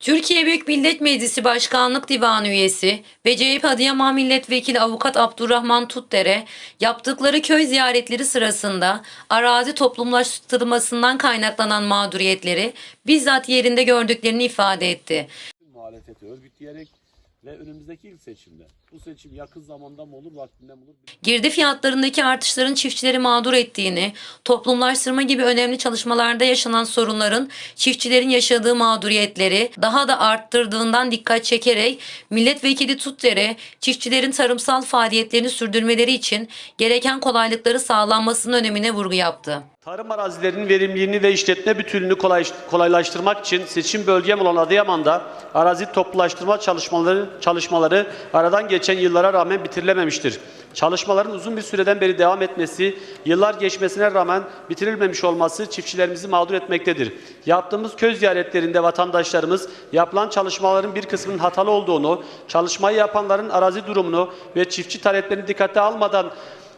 Türkiye Büyük Millet Meclisi Başkanlık Divanı üyesi ve CHP Adıyaman Milletvekili Avukat Abdurrahman Tutdere yaptıkları köy ziyaretleri sırasında arazi toplumlaştırılmasından kaynaklanan mağduriyetleri bizzat yerinde gördüklerini ifade etti. Muhalefeti örgütleyerek ve önümüzdeki ilk seçimde. Bu seçim yakın zamanda mı olur, vaktinde mi olur? Girdi fiyatlarındaki artışların çiftçileri mağdur ettiğini, toplumlaştırma gibi önemli çalışmalarda yaşanan sorunların çiftçilerin yaşadığı mağduriyetleri daha da arttırdığından dikkat çekerek milletvekili Tutdere çiftçilerin tarımsal faaliyetlerini sürdürmeleri için gereken kolaylıkları sağlanmasının önemine vurgu yaptı. Tarım arazilerinin verimliliğini ve işletme bütünlüğünü kolay, kolaylaştırmak için seçim bölgem olan Adıyaman'da arazi toplulaştırma çalışmaları, çalışmaları aradan geçen yıllara rağmen bitirilememiştir. Çalışmaların uzun bir süreden beri devam etmesi, yıllar geçmesine rağmen bitirilmemiş olması çiftçilerimizi mağdur etmektedir. Yaptığımız köy ziyaretlerinde vatandaşlarımız yapılan çalışmaların bir kısmının hatalı olduğunu, çalışmayı yapanların arazi durumunu ve çiftçi taleplerini dikkate almadan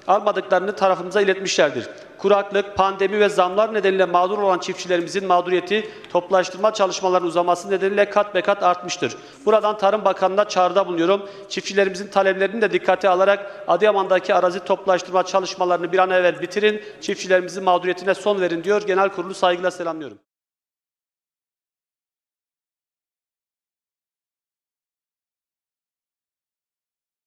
almadıklarını tarafımıza iletmişlerdir. Kuraklık, pandemi ve zamlar nedeniyle mağdur olan çiftçilerimizin mağduriyeti toplaştırma çalışmalarının uzaması nedeniyle kat be kat artmıştır. Buradan Tarım Bakanı'na çağrıda bulunuyorum. Çiftçilerimizin taleplerini de dikkate alarak Adıyaman'daki arazi toplaştırma çalışmalarını bir an evvel bitirin. Çiftçilerimizin mağduriyetine son verin diyor. Genel kurulu saygıyla selamlıyorum.